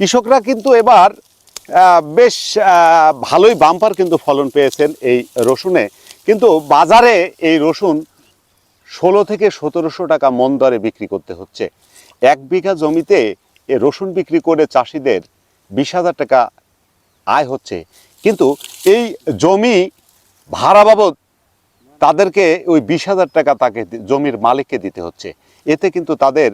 কৃষকরা কিন্তু এবার বেশ ভালোই বাম্পার কিন্তু ফলন পেয়েছেন এই রসুনে। কিন্তু বাজারে এই রসুন ষোলো থেকে সতেরোশো টাকা মন দরে বিক্রি করতে হচ্ছে। এক বিঘা জমিতে এ রসুন বিক্রি করে চাষিদের বিশ হাজার টাকা আয় হচ্ছে। কিন্তু এই জমি ভাড়া বাবদ তাদেরকে ওই বিশ হাজার টাকা তাকে জমির মালিককে দিতে হচ্ছে। এতে কিন্তু তাদের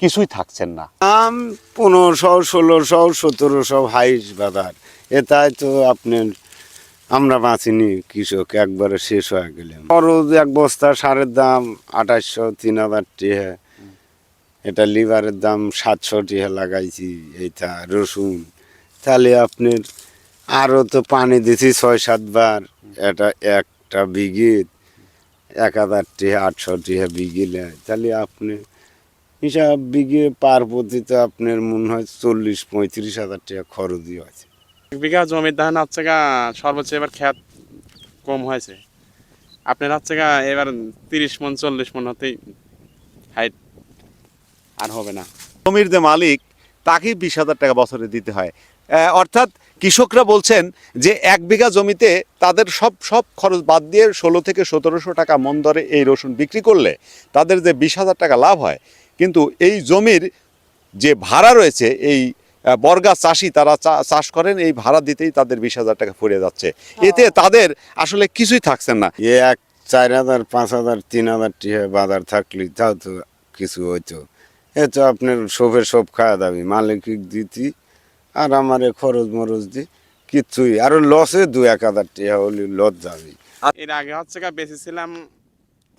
কিছুই থাকছেন না। দাম পনেরোশো ষোলোশো সতেরোশো হাইস বাজার এটাই তো আপনার আমরা বাঁচিনি কৃষক, একবারে শেষ হয়ে গেলাম। খরচ এক বস্তা সারের দাম আঠাশশো তিন হাজার টিহা। এটা লিভারের দাম সাতশো টিহা লাগাইছি, এইটা রসুন। তাহলে আপনার আরও তো পানি দিছি ছয় সাতবার এটা একটা বিঘে এক হাজার টিহা, আটশো টিহা বিঘিলে। তাহলে আপনি হিসাব বিঘে পার প্রতি তো আপনার মনে হয় চল্লিশ পঁয়ত্রিশ হাজার টাকা খরচই আছে এক বিঘা জমির ধান হচ্ছে গা সর্বোচ্চ এবার খ্যাত কম হয়েছে। আপনার হচ্ছে গা এবার তিরিশ মন চল্লিশ মন হতেই হাইট আর হবে না। জমির যে মালিক তাকেই বিশ হাজার টাকা বছরে দিতে হয়। অর্থাৎ কৃষকরা বলছেন যে এক বিঘা জমিতে তাদের সব সব খরচ বাদ দিয়ে ষোলো থেকে সতেরোশো টাকা মন দরে এই রসুন বিক্রি করলে তাদের যে বিশ হাজার টাকা লাভ হয় কিন্তু এই জমির যে ভাড়া রয়েছে এই বর্গা চাষি তারা চা- চাষ করেন এই ভাড়া দিতেই তাদের বিশ হাজার টাকা ফুরিয়ে যাচ্ছে। এতে তাদের আসলে কিছুই থাকছে না। এ এক চার হাজার পাঁচ হাজার তিন হাজার টাকা বাজার থাকলে তাও তো কিছু হইতো। এ তো আপনার সবের সব খাওয়া দাবি মালিক দিতি আর আমার এ খরচ মরচ দি কিচ্ছুই। আরও লসে দু এক হাজার টাকা হলে লস যাবে। এর আগে হচ্ছে বেঁচেছিলাম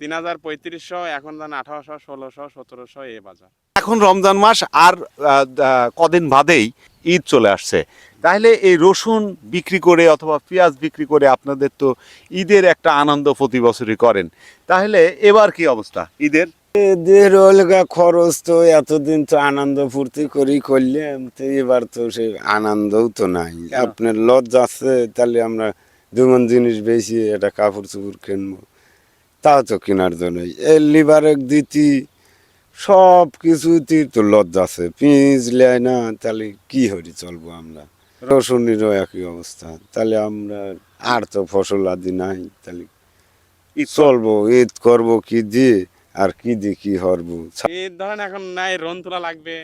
তিন হাজার পঁয়ত্রিশশো এখন জান আঠারোশো ষোলোশো সতেরোশো এ বাজার। এখন রমজান মাস আর কদিন বাদেই ঈদ চলে আসছে। তাহলে এই রসুন বিক্রি করে অথবা পেঁয়াজ বিক্রি করে আপনাদের তো ঈদের একটা আনন্দ প্রতি বছরই করেন। তাহলে এবার কি অবস্থা ঈদের? এদের অলগা খরচ তো এতদিন তো আনন্দ ফুর্তি করি করলাম তো এবার তো সে আনন্দও তো নাই। আপনার লজ যাচ্ছে তাহলে আমরা দুমন জিনিস বেশি এটা কাপড় চুপড় কিনবো। তাও তো কেনার জন্য। এই লিভারে দিতি সব কিছুতেই তো লজ্জা আছে। পিঁচ লেয় না তাহলে কি হরি চলবো আমরা? রসুনেরও একই অবস্থা। তাহলে আমরা আর তো ফসল আদি নাই তাহলে চলবো ঈদ করব কি দিয়ে? আর কি দিয়ে কি হরবো? ঈদ ধরেন এখন নাই রন তোলা লাগবে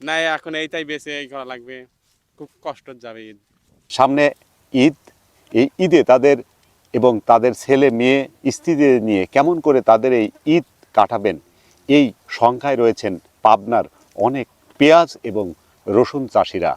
নাই এখন এইটাই বেঁচে এই করা লাগবে। খুব কষ্ট যাবে ঈদ। সামনে ঈদ এই ঈদে তাদের এবং তাদের ছেলে, মেয়ে, স্ত্রীদের নিয়ে কেমন করে তাদের এই ঈদ কাটাবেন, এই সংখ্যায় রয়েছেন পাবনার অনেক পেঁয়াজ এবং রসুন চাষিরা।